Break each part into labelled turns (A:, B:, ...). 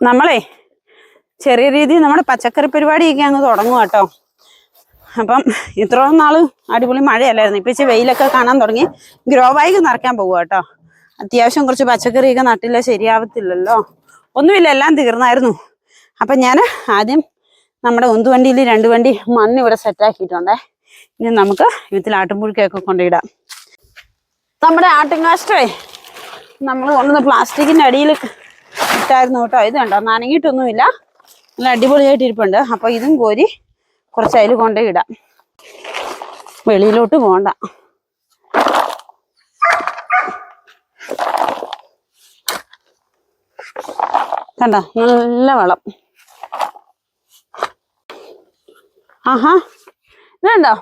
A: നമ്മളെ ചെറിയ രീതിയിൽ നമ്മുടെ പച്ചക്കറി പരിപാടിയൊക്കെ അങ്ങ് തുടങ്ങും കേട്ടോ. അപ്പം ഇത്രയും നാൾ അടിപൊളി മഴയല്ലായിരുന്നു. ഇപ്പം ഇച്ചിരി വെയിലൊക്കെ കാണാൻ തുടങ്ങി. ഗ്രോ ബാഗ് നിറയ്ക്കാൻ പോകുക കേട്ടോ. അത്യാവശ്യം കുറച്ച് പച്ചക്കറിയൊക്കെ നട്ടില്ല ശരിയാവത്തില്ലല്ലോ. ഒന്നുമില്ല എല്ലാം തീർന്നായിരുന്നു. അപ്പം ഞാൻ ആദ്യം നമ്മുടെ ഒന്ന് വണ്ടിയിൽ രണ്ട് വണ്ടി മണ്ണ് ഇവിടെ സെറ്റാക്കിയിട്ടുണ്ടേ ഇനി നമുക്ക് ഇതിൽ ആട്ടുമ്പുഴക്കൊക്കെ കൊണ്ടിടാം. നമ്മുടെ ആട്ടുംകാഷ്ടേ നമ്മൾ കൊണ്ടുവന്ന പ്ലാസ്റ്റിക്കിന്റെ അടിയിൽ ഇട്ടായിരുന്നു കേട്ടോ. ഇത് കണ്ടോ? നനങ്ങിയിട്ടൊന്നുമില്ല നല്ല അടിപൊളിയായിട്ട് ഇരിപ്പുണ്ട്. അപ്പൊ ഇതും കോരി കുറച്ച് അതിൽ കൊണ്ടേ ഇടാം. വെളിയിലോട്ട് പോണ്ട. കണ്ടോ? നല്ല വളം. ആഹാ. ഇതുണ്ടോ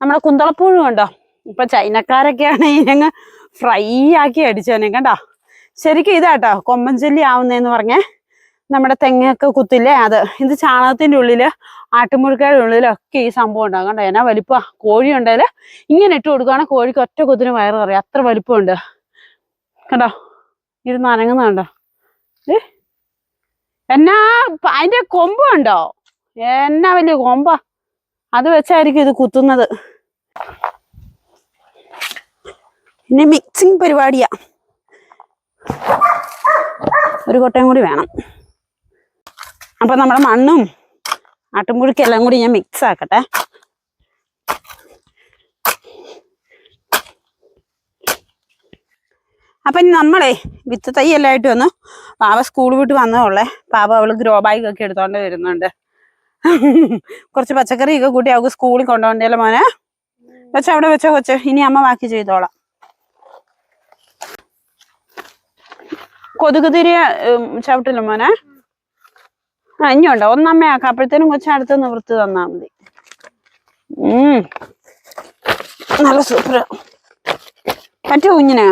A: നമ്മുടെ കുന്തളപ്പൂഴും കണ്ടോ? ഇപ്പൊ ചൈനക്കാരൊക്കെയാണ് ഇതിനങ്ങ് ഫ്രൈ ആക്കി അടിച്ചേനെ കണ്ടോ? ശരിക്കും ഇതാട്ടോ കൊമ്പൻ ചെല്ലി ആവുന്നതെന്ന് പറഞ്ഞേ. നമ്മുടെ തെങ്ങൊക്കെ കുത്തില്ലേ അത്. ഇത് ചാണകത്തിന്റെ ഉള്ളിൽ ആട്ടുമുഴുക്കയുടെ ഉള്ളിലൊക്കെ ഈ സംഭവം ഉണ്ടാകും കണ്ടോ? എന്നാ വലിപ്പ? കോഴി ഉണ്ടെങ്കിൽ ഇങ്ങനെ ഇട്ട് കൊടുക്കുകയാണെങ്കിൽ കോഴിക്ക് ഒറ്റ കുത്തിന് വയറ് കറിയാം അത്ര വലിപ്പമുണ്ട്. കണ്ടോ? ഇത് നനങ്ങുന്ന കണ്ടോ? ഏ? എന്നാ അതിന്റെ കൊമ്പുണ്ടോ എന്നാ വലിയ കൊമ്പാ. അത് വെച്ചായിരിക്കും ഇത് കുത്തുന്നത്. പിന്നെ മിക്സിങ് പരിപാടിയാ. ഒരു കൊട്ടയും കൂടി വേണം. അപ്പം നമ്മുടെ മണ്ണും ആട്ടുംപുഴുക്കെല്ലാം കൂടി ഞാൻ മിക്സ് ആക്കട്ടെ. അപ്പം നമ്മളെ വിത്ത് തൈ എല്ലാം ആയിട്ട് വന്നു പാവ സ്കൂൾ വിട്ട് വന്നതുള്ളേ പാവ അവൾ ഗ്രോ ബാഗ് ഒക്കെ എടുത്തോണ്ട് വരുന്നുണ്ട്. കുറച്ച് പച്ചക്കറിയൊക്കെ കൂട്ടി അവൾക്ക് സ്കൂളിൽ കൊണ്ടുപോകണ്ടല്ലോ മോനെ. വെച്ച അവിടെ വെച്ചോ കൊച്ച്. ഇനി അമ്മ ബാക്കി ചെയ്തോളാം. കൊതുക് തിരിയ ചവിട്ടില്ല മോനെ. ആ ഉണ്ടോ ഒന്നമ്മയാക്കാം അപ്പോഴത്തേനും കൊച്ചു അടുത്ത് നിവൃത്തി തന്നാ മതി. നല്ല സൂപ്പർ. പറ്റോ കുഞ്ഞിനെ?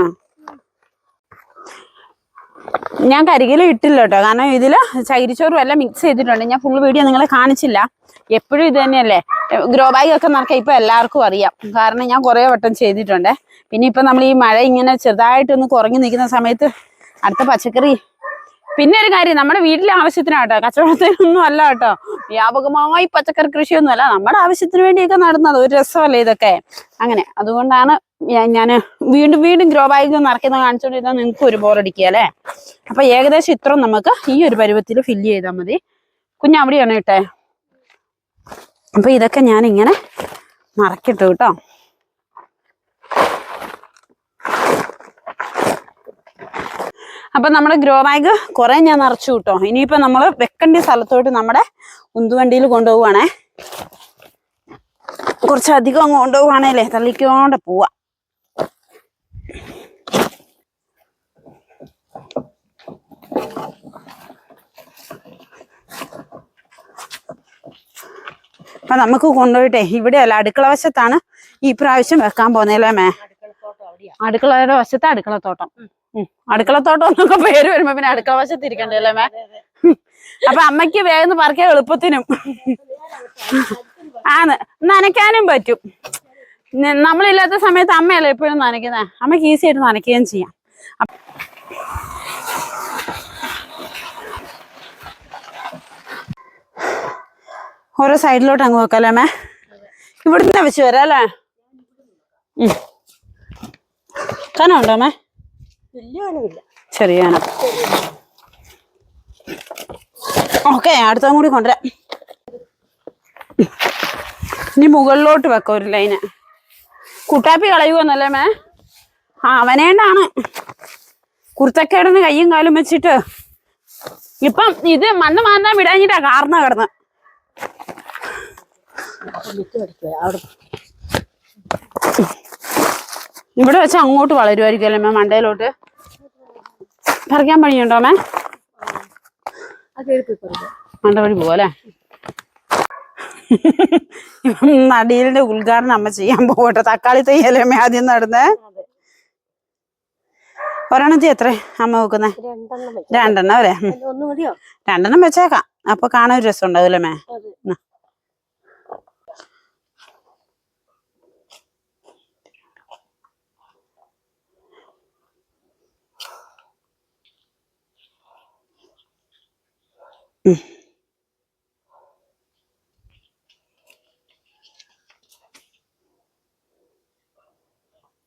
A: ഞാൻ കരികിൽ ഇട്ടില്ല കേട്ടോ കാരണം ഇതിൽ ചകിരിച്ചോറും എല്ലാം മിക്സ് ചെയ്തിട്ടുണ്ട്. ഞാൻ ഫുൾ വീഡിയോ നിങ്ങളെ കാണിച്ചില്ല. എപ്പോഴും ഇത് തന്നെയല്ലേ? ഗ്രോ ബാഗ് ഒക്കെ നടക്കാൻ ഇപ്പം എല്ലാവർക്കും അറിയാം. കാരണം ഞാൻ കുറേ വട്ടം ചെയ്തിട്ടുണ്ട്. പിന്നെ ഇപ്പം നമ്മൾ ഈ മഴ ഇങ്ങനെ ചെറുതായിട്ടൊന്ന് കുറഞ്ഞു നിൽക്കുന്ന സമയത്ത് അടുത്ത പച്ചക്കറി. പിന്നെ ഒരു കാര്യം നമ്മുടെ വീട്ടിലെ ആവശ്യത്തിനാട്ടോ കച്ചവടത്തിനൊന്നും അല്ല കേട്ടോ. വ്യാപകമായി പച്ചക്കറി കൃഷിയൊന്നും അല്ല നമ്മുടെ ആവശ്യത്തിന് വേണ്ടിയൊക്കെ നടന്നത്. ഒരു രസമല്ലേ ഇതൊക്കെ? അങ്ങനെ അതുകൊണ്ടാണ് ഞാൻ വീണ്ടും വീണ്ടും ഗ്രോ ബാഗ് നിറയ്ക്കുന്ന കാണിച്ചുകൊണ്ടിരുന്നാൽ നിങ്ങൾക്ക് ഒരു ബോറടിക്കുക അല്ലേ? അപ്പൊ ഏകദേശം ഇത്രയും നമുക്ക് ഈ ഒരു പരുവത്തിൽ ഫില്ല് ചെയ്താൽ മതി. കുഞ്ഞ അവിടെയാണ് ഇട്ടെ. അപ്പൊ ഇതൊക്കെ ഞാൻ ഇങ്ങനെ നിറക്കിട്ടു കേട്ടോ. അപ്പൊ നമ്മുടെ ഗ്രോ ബാഗ് കുറെ ഞാൻ നിറച്ചു കിട്ടോ. ഇനിയിപ്പോ നമ്മൾ വെക്കേണ്ട സ്ഥലത്തോട്ട് നമ്മുടെ ഉന്തുവണ്ടിയിൽ കൊണ്ടുപോവാണേ കുറച്ചധികം അങ്ങ് കൊണ്ടുപോവാണേലേ തള്ളിക്കോണ്ട് പോവാ. അപ്പൊ നമുക്ക് കൊണ്ടുപോയിട്ടേ ഇവിടെയല്ല അടുക്കള വശത്താണ് ഈ പ്രാവശ്യം വെക്കാൻ പോന്നേലേ മേ. അടുക്കളയുടെ വശത്ത് അടുക്കളത്തോട്ടം. അടുക്കളത്തോട്ടം എന്നൊക്കെ പേര് വരുമ്പോ പിന്നെ അടുക്കള വശത്ത് ഇരിക്കണ്ടേ അല്ലേ മേ അപ്പൊ അമ്മയ്ക്ക് വേഗം പറക്കാൻ എളുപ്പത്തിനും. ആണ്. നനയ്ക്കാനും പറ്റും. നമ്മളില്ലാത്ത സമയത്ത് അമ്മയല്ലേ എപ്പോഴും നനയ്ക്കുന്നത് അമ്മയ്ക്ക് ഈസി ആയിട്ട് നനയ്ക്കുകയും ചെയ്യാം. ഓരോ സൈഡിലോട്ട് അങ്ങ് വെക്കല്ലേ മേ? ഇവിടുന്ന് വെച്ച് വരാം അല്ലേ? ഉം. ചെറിയ ഓക്കെ അടുത്തും കൂടി കൊണ്ടുവരാം. ഇനി മുകളിലോട്ട് വെക്കാം ഒരു ലൈന്. കുട്ടാപ്പി കളയുവന്നല്ലേ മേ? ആ അവനേണ്ടാണ്. കുർത്തക്കേടന്ന് കയ്യും കാലും വെച്ചിട്ട്. ഇപ്പം ഇത് മണ്ണ് മാന്താൻ വിടാഞ്ഞിട്ടാ കാർന്ന കിടന്ന്. ഇവിടെ വെച്ച് അങ്ങോട്ട് വളരുമായിരിക്കും അല്ലേ മേ? മണ്ടയിലോട്ട്. പറിക്കാൻ പണിയുണ്ടോ മേ? മണ്ട വഴി പോവല്ലേ നടീലിന്റെ ഉദ്ഘാടനം അമ്മ ചെയ്യാൻ പോകട്ടെ. തക്കാളി തയ്യല്ലേ അമ്മ ആദ്യം നടന്നേ? ഒരെണ്ണത്തി എത്ര അമ്മ വെക്കുന്നേ? രണ്ടെണ്ണം അല്ലേ? രണ്ടെണ്ണം വെച്ചേക്കാം. അപ്പൊ കാണാൻ ഒരു രസം ഉണ്ടാവില്ലേ മേ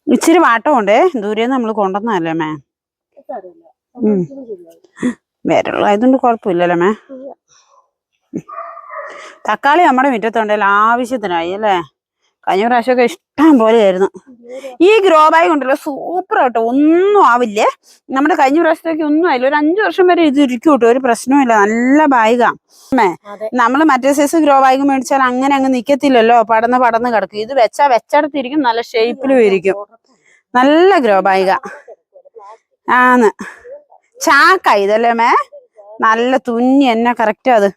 A: ഇച്ചിരി വാട്ടമുണ്ടേ. ദൂരെ നമ്മൾ കൊണ്ടുവന്നല്ലേ മേ? ഉം. വിരളായതുകൊണ്ട് കുഴപ്പമില്ലല്ലേ മേ? തക്കാളി നമ്മുടെ മുറ്റത്തുണ്ടല്ലോ ആവശ്യത്തിനായി അല്ലേ? കഴിഞ്ഞ പ്രാവശ്യമൊക്കെ ഇഷ്ടം പോലെയായിരുന്നു ഈ ഗ്രോ ബാഗ് ഉണ്ടല്ലോ സൂപ്പർ കേട്ടോ ഒന്നും ആവില്ലേ. നമ്മുടെ കഴിഞ്ഞ പ്രാവശ്യത്തേക്ക് ഒന്നും ആയില്ല. ഒരു അഞ്ചു വർഷം വരെ ഇത് ഇരിക്കും കേട്ടോ. ഒരു പ്രശ്നവുമില്ല നല്ല
B: ബാഗാണ്
A: നമ്മൾ മറ്റേ സൈസ് ഗ്രോ ബാഗ് മേടിച്ചാൽ അങ്ങനെ അങ്ങ് നിക്കത്തില്ലല്ലോ. പടന്ന് പടന്ന് കിടക്കും. ഇത് വെച്ചാ വെച്ചടത്തിരിക്കും. നല്ല ഷേപ്പിലും ഇരിക്കും. നല്ല ഗ്രോ ബാഗ. ആന്ന്. ചാക്കായി ഇതല്ലേ മേ നല്ല തുന്നി എന്നെ കറക്റ്റ് അത്.